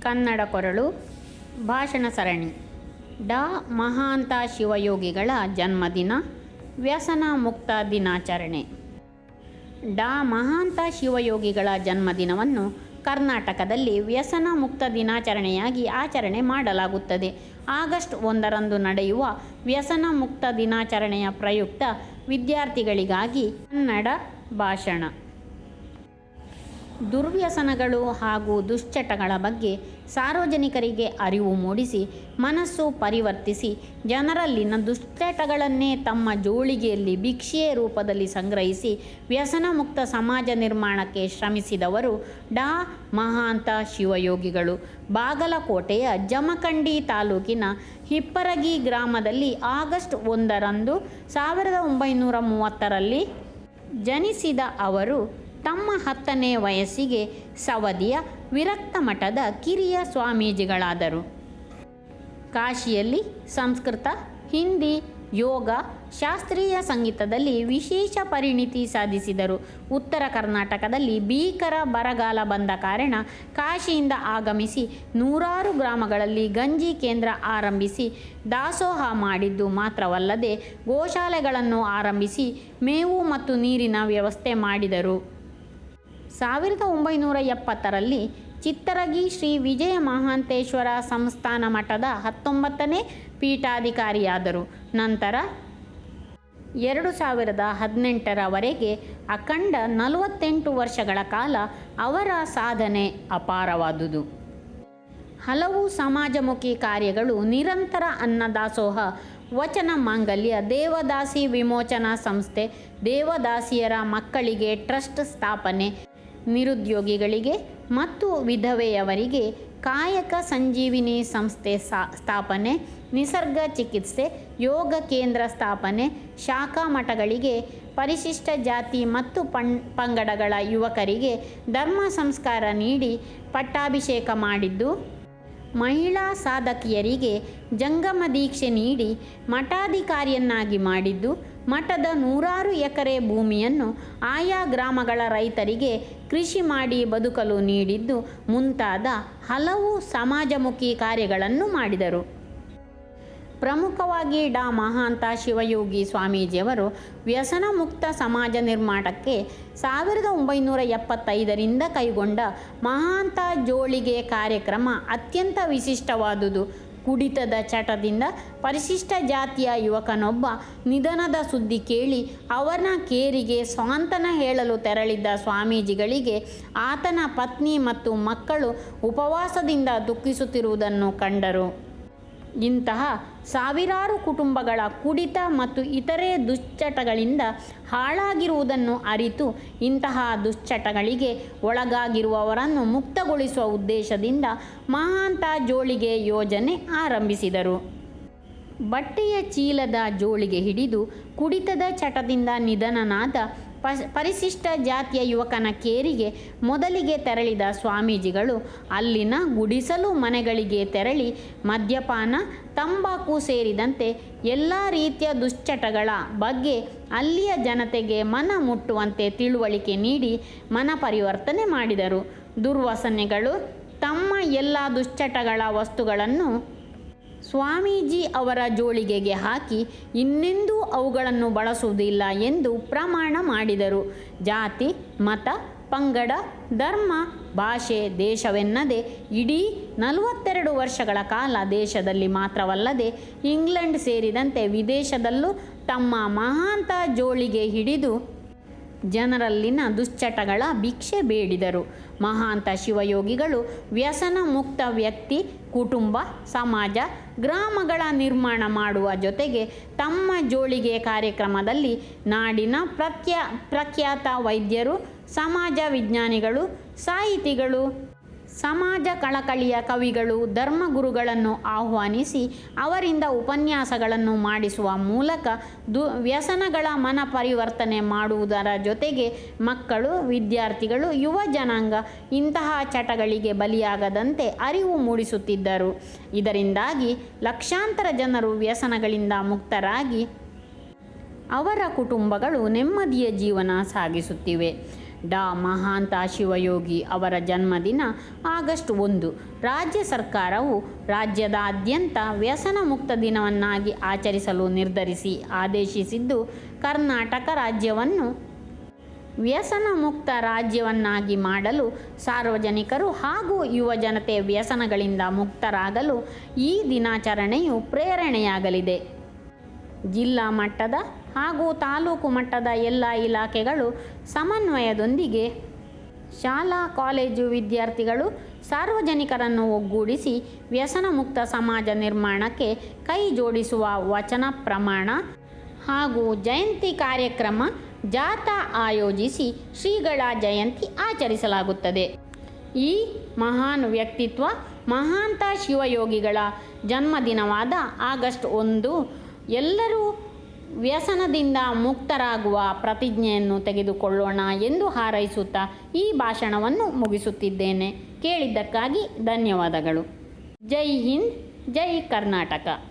ಕನ್ನಡ ಕೊರಳು, ಭಾಷಣ ಸರಣಿ. ಡಾ. ಮಹಾಂತ ಶಿವಯೋಗಿಗಳ ಜನ್ಮದಿನ, ವ್ಯಸನ ಮುಕ್ತ ದಿನಾಚರಣೆ. ಡಾ. ಮಹಾಂತ ಶಿವಯೋಗಿಗಳ ಜನ್ಮದಿನವನ್ನು ಕರ್ನಾಟಕದಲ್ಲಿ ವ್ಯಸನ ಮುಕ್ತ ದಿನಾಚರಣೆಯಾಗಿ ಆಚರಣೆ ಮಾಡಲಾಗುತ್ತದೆ. ಆಗಸ್ಟ್ ಒಂದರಂದು ನಡೆಯುವ ವ್ಯಸನ ಮುಕ್ತ ದಿನಾಚರಣೆಯ ಪ್ರಯುಕ್ತ ವಿದ್ಯಾರ್ಥಿಗಳಿಗಾಗಿ ಕನ್ನಡ ಭಾಷಣ. ದುರ್ವ್ಯಸನಗಳು ಹಾಗೂ ದುಶ್ಚಟಗಳ ಬಗ್ಗೆ ಸಾರ್ವಜನಿಕರಿಗೆ ಅರಿವು ಮೂಡಿಸಿ, ಮನಸ್ಸು ಪರಿವರ್ತಿಸಿ, ಜನರಲ್ಲಿನ ದುಶ್ಚಟಗಳನ್ನೇ ತಮ್ಮ ಜೋಳಿಗೆಯಲ್ಲಿ ಭಿಕ್ಷೆಯ ರೂಪದಲ್ಲಿ ಸಂಗ್ರಹಿಸಿ ವ್ಯಸನ ಮುಕ್ತ ಸಮಾಜ ನಿರ್ಮಾಣಕ್ಕೆ ಶ್ರಮಿಸಿದವರು ಡಾ. ಮಹಾಂತ ಶಿವಯೋಗಿಗಳು. ಬಾಗಲಕೋಟೆಯ ಜಮಖಂಡಿ ತಾಲೂಕಿನ ಹಿಪ್ಪರಗಿ ಗ್ರಾಮದಲ್ಲಿ ಆಗಸ್ಟ್ ಒಂದರಂದು ಸಾವಿರದ ಒಂಬೈನೂರ ಮೂವತ್ತರಲ್ಲಿ ಜನಿಸಿದ ಅವರು ತಮ್ಮ ಹತ್ತನೇ ವಯಸ್ಸಿಗೆ ಸವದಿಯ ವಿರಕ್ತ ಮಠದ ಕಿರಿಯ ಸ್ವಾಮೀಜಿಗಳಾದರು. ಕಾಶಿಯಲ್ಲಿ ಸಂಸ್ಕೃತ, ಹಿಂದಿ, ಯೋಗ, ಶಾಸ್ತ್ರೀಯ ಸಂಗೀತದಲ್ಲಿ ವಿಶೇಷ ಪರಿಣಿತಿ ಸಾಧಿಸಿದರು. ಉತ್ತರ ಕರ್ನಾಟಕದಲ್ಲಿ ಭೀಕರ ಬರಗಾಲ ಬಂದ ಕಾರಣ ಕಾಶಿಯಿಂದ ಆಗಮಿಸಿ ನೂರಾರು ಗ್ರಾಮಗಳಲ್ಲಿ ಗಂಜಿ ಕೇಂದ್ರ ಆರಂಭಿಸಿ ದಾಸೋಹ ಮಾಡಿದ್ದು ಮಾತ್ರವಲ್ಲದೆ ಗೋಶಾಲೆಗಳನ್ನು ಆರಂಭಿಸಿ ಮೇವು ಮತ್ತು ನೀರಿನ ವ್ಯವಸ್ಥೆ ಮಾಡಿದರು. ಸಾವಿರದ ಒಂಬೈನೂರ ಎಪ್ಪತ್ತರಲ್ಲಿ ಚಿತ್ತರಗಿ ಶ್ರೀ ವಿಜಯ ಮಹಾಂತೇಶ್ವರ ಸಂಸ್ಥಾನ ಮಠದ ಹತ್ತೊಂಬತ್ತನೇ ಪೀಠಾಧಿಕಾರಿಯಾದರು. ನಂತರ ಎರಡು ಸಾವಿರದ ಹದಿನೆಂಟರವರೆಗೆ ಅಖಂಡ ನಲವತ್ತೆಂಟು ವರ್ಷಗಳ ಕಾಲ ಅವರ ಸಾಧನೆ ಅಪಾರವಾದುದು. ಹಲವು ಸಮಾಜಮುಖಿ ಕಾರ್ಯಗಳು ನಿರಂತರ ಅನ್ನದಾಸೋಹ, ವಚನ ಮಾಂಗಲ್ಯ, ದೇವದಾಸಿ ವಿಮೋಚನಾ ಸಂಸ್ಥೆ, ದೇವದಾಸಿಯರ ಮಕ್ಕಳಿಗೆ ಟ್ರಸ್ಟ್ ಸ್ಥಾಪನೆ ನಿರುದ್ಯೋಗಿಗಳಿಗೆ ಮತ್ತು ವಿಧವೆಯವರಿಗೆ ಕಾಯಕ ಸಂಜೀವಿನಿ ಸಂಸ್ಥೆ ಸ್ಥಾಪನೆ, ನಿಸರ್ಗ ಚಿಕಿತ್ಸೆ, ಯೋಗ ಕೇಂದ್ರ ಸ್ಥಾಪನೆ, ಶಾಖಾ ಮಠಗಳಿಗೆ ಪರಿಶಿಷ್ಟ ಜಾತಿ ಮತ್ತು ಪಣ್, ಪಂಗಡಗಳ ಯುವಕರಿಗೆ ಧರ್ಮ ಸಂಸ್ಕಾರ ನೀಡಿ ಪಟ್ಟಾಭಿಷೇಕ ಮಾಡಿದ್ದು, ಮಹಿಳಾ ಸಾಧಕಿಯರಿಗೆ ಜಂಗಮ ದೀಕ್ಷೆ ನೀಡಿ ಮಠಾಧಿಕಾರಿಯನ್ನಾಗಿ ಮಾಡಿದ್ದು, ಮಠದ ನೂರಾರು ಎಕರೆ ಭೂಮಿಯನ್ನು ಆಯಾ ಗ್ರಾಮಗಳ ರೈತರಿಗೆ ಕೃಷಿ ಮಾಡಿ ಬದುಕಲು ನೀಡಿದ್ದು ಮುಂತಾದ ಹಲವು ಸಮಾಜಮುಖಿ ಕಾರ್ಯಗಳನ್ನು ಮಾಡಿದರು. ಪ್ರಮುಖವಾಗಿ ಡಾ. ಮಹಾಂತ ಶಿವಯೋಗಿ ಸ್ವಾಮೀಜಿಯವರು ವ್ಯಸನ ಮುಕ್ತ ಸಮಾಜ ನಿರ್ಮಾಣಕ್ಕೆ ಸಾವಿರದ ಒಂಬೈನೂರ ಎಪ್ಪತ್ತೈದರಿಂದ ಕೈಗೊಂಡ ಮಹಾಂತ ಜೋಳಿಗೆ ಕಾರ್ಯಕ್ರಮ ಅತ್ಯಂತ ವಿಶಿಷ್ಟವಾದುದು. ಕುಡಿತದ ಚಟದಿಂದ ಪರಿಶಿಷ್ಟ ಜಾತಿಯ ಯುವಕನೊಬ್ಬ ನಿಧನದ ಸುದ್ದಿ ಕೇಳಿ ಅವನ ಕೇರಿಗೆ ಸ್ವಾಂತನ ಹೇಳಲು ತೆರಳಿದ್ದ ಸ್ವಾಮೀಜಿಗಳಿಗೆ ಆತನ ಪತ್ನಿ ಮತ್ತು ಮಕ್ಕಳು ಉಪವಾಸದಿಂದ ದುಃಖಿಸುತ್ತಿರುವುದನ್ನು ಕಂಡರು. ಇಂತಹ ಸಾವಿರಾರು ಕುಟುಂಬಗಳ ಕುಡಿತ ಮತ್ತು ಇತರೆ ದುಶ್ಚಟಗಳಿಂದ ಹಾಳಾಗಿರುವುದನ್ನು ಅರಿತು ಇಂತಹ ದುಶ್ಚಟಗಳಿಗೆ ಒಳಗಾಗಿರುವವರನ್ನು ಮುಕ್ತಗೊಳಿಸುವ ಉದ್ದೇಶದಿಂದ ಮಹಾಂತ ಜೋಳಿಗೆ ಯೋಜನೆ ಆರಂಭಿಸಿದರು. ಬಟ್ಟೆಯ ಚೀಲದ ಜೋಳಿಗೆ ಹಿಡಿದು ಕುಡಿತದ ಚಟದಿಂದ ನಿಧನನಾದ ಪರಿಶಿಷ್ಟ ಜಾತಿಯ ಯುವಕನ ಕೇರಿಗೆ ಮೊದಲಿಗೆ ತೆರಳಿದ ಸ್ವಾಮೀಜಿಗಳು ಅಲ್ಲಿನ ಗುಡಿಸಲು ಮನೆಗಳಿಗೆ ತೆರಳಿ ಮದ್ಯಪಾನ, ತಂಬಾಕು ಸೇರಿದಂತೆ ಎಲ್ಲ ರೀತಿಯ ದುಶ್ಚಟಗಳ ಬಗ್ಗೆ ಅಲ್ಲಿಯ ಜನತೆಗೆ ಮನ ಮುಟ್ಟುವಂತೆ ತಿಳುವಳಿಕೆ ನೀಡಿ ಮನ ಪರಿವರ್ತನೆ ಮಾಡಿದರು. ದುರ್ವಾಸನೆಗಳು ತಮ್ಮ ಎಲ್ಲ ದುಶ್ಚಟಗಳ ವಸ್ತುಗಳನ್ನು ಸ್ವಾಮೀಜಿ ಅವರ ಜೋಳಿಗೆಗೆ ಹಾಕಿ ಇನ್ನೆಂದೂ ಅವುಗಳನ್ನು ಬಳಸುವುದಿಲ್ಲ ಎಂದು ಪ್ರಮಾಣ ಮಾಡಿದರು. ಜಾತಿ, ಮತ, ಪಂಗಡ, ಧರ್ಮ, ಭಾಷೆ, ದೇಶವೆನ್ನದೆ ಇಡೀ ನಲವತ್ತೆರಡು ವರ್ಷಗಳ ಕಾಲ ದೇಶದಲ್ಲಿ ಮಾತ್ರವಲ್ಲದೆ ಇಂಗ್ಲೆಂಡ್ ಸೇರಿದಂತೆ ವಿದೇಶದಲ್ಲೂ ತಮ್ಮ ಮಹಾಂತ ಜೋಳಿಗೆ ಹಿಡಿದು ಜನರಲ್ಲಿನ ದುಶ್ಚಟಗಳ ಭಿಕ್ಷೆ ಬೇಡಿದರು. ಮಹಾಂತ ಶಿವಯೋಗಿಗಳು ವ್ಯಸನ ಮುಕ್ತ ವ್ಯಕ್ತಿ, ಕುಟುಂಬ, ಸಮಾಜ ಗ್ರಾಮಗಳ ನಿರ್ಮಾಣ ಮಾಡುವ ಜೊತೆಗೆ ತಮ್ಮ ಜೋಳಿಗೆ ಕಾರ್ಯಕ್ರಮದಲ್ಲಿ ನಾಡಿನ ಪ್ರಖ್ಯಾ ಪ್ರಖ್ಯಾತ ವೈದ್ಯರು ಸಮಾಜ ವಿಜ್ಞಾನಿಗಳು ಸಾಹಿತಿಗಳು ಸಮಾಜ ಕಳಕಳಿಯ ಕವಿಗಳು, ಧರ್ಮಗುರುಗಳನ್ನು ಆಹ್ವಾನಿಸಿ ಅವರಿಂದ ಉಪನ್ಯಾಸಗಳನ್ನು ಮಾಡಿಸುವ ಮೂಲಕ ದು, ವ್ಯಸನಗಳ ಮನ ಪರಿವರ್ತನೆ ಮಾಡುವುದರ ಜೊತೆಗೆ ಮಕ್ಕಳು, ವಿದ್ಯಾರ್ಥಿಗಳು, ಯುವ ಜನಾಂಗ ಇಂತಹ ಚಟಗಳಿಗೆ ಬಲಿಯಾಗದಂತೆ ಅರಿವು ಮೂಡಿಸುತ್ತಿದ್ದರು. ಇದರಿಂದಾಗಿ ಲಕ್ಷಾಂತರ ಜನರು ವ್ಯಸನಗಳಿಂದ ಮುಕ್ತರಾಗಿ ಅವರ ಕುಟುಂಬಗಳು ನೆಮ್ಮದಿಯ ಜೀವನ ಸಾಗಿಸುತ್ತಿವೆ. ಡಾ ಮಹಾಂತ ಶಿವಯೋಗಿ ಅವರ ಜನ್ಮದಿನ ಆಗಸ್ಟ್ ಒಂದು. ರಾಜ್ಯ ಸರ್ಕಾರವು ರಾಜ್ಯದಾದ್ಯಂತ ವ್ಯಸನ ಮುಕ್ತ ದಿನವನ್ನಾಗಿ ಆಚರಿಸಲು ನಿರ್ಧರಿಸಿ ಆದೇಶಿಸಿದ್ದು, ಕರ್ನಾಟಕ ರಾಜ್ಯವನ್ನು ವ್ಯಸನ ಮುಕ್ತ ರಾಜ್ಯವನ್ನಾಗಿ ಮಾಡಲು ಸಾರ್ವಜನಿಕರು ಹಾಗೂ ಯುವ ಜನತೆ ವ್ಯಸನಗಳಿಂದ ಮುಕ್ತರಾಗಲು ಈ ದಿನಾಚರಣೆಯು ಪ್ರೇರಣೆಯಾಗಲಿದೆ. ಜಿಲ್ಲಾ ಮಟ್ಟದ ಹಾಗೂ ತಾಲೂಕು ಮಟ್ಟದ ಎಲ್ಲ ಇಲಾಖೆಗಳು ಸಮನ್ವಯದೊಂದಿಗೆ ಶಾಲಾ, ಕಾಲೇಜು ವಿದ್ಯಾರ್ಥಿಗಳು ಸಾರ್ವಜನಿಕರನ್ನು ಒಗ್ಗೂಡಿಸಿ ವ್ಯಸನ ಮುಕ್ತ ಸಮಾಜ ನಿರ್ಮಾಣಕ್ಕೆ ಕೈ ಜೋಡಿಸುವ ವಚನ ಪ್ರಮಾಣ ಹಾಗೂ ಜಯಂತಿ ಕಾರ್ಯಕ್ರಮ ಜಾಥಾ ಆಯೋಜಿಸಿ ಶ್ರೀಗಳ ಜಯಂತಿ ಆಚರಿಸಲಾಗುತ್ತದೆ. ಈ ಮಹಾನ್ ವ್ಯಕ್ತಿತ್ವ ಮಹಾಂತ ಶಿವಯೋಗಿಗಳ ಜನ್ಮದಿನವಾದ ಆಗಸ್ಟ್ ಒಂದು ಎಲ್ಲರೂ ವ್ಯಸನದಿಂದ ಮುಕ್ತರಾಗುವ ಪ್ರತಿಜ್ಞೆಯನ್ನು ತೆಗೆದುಕೊಳ್ಳೋಣ ಎಂದು ಹಾರೈಸುತ್ತಾ ಈ ಭಾಷಣವನ್ನು ಮುಗಿಸುತ್ತಿದ್ದೇನೆ. ಕೇಳಿದ್ದಕ್ಕಾಗಿ ಧನ್ಯವಾದಗಳು. ಜೈ ಹಿಂದ್, ಜೈ ಕರ್ನಾಟಕ.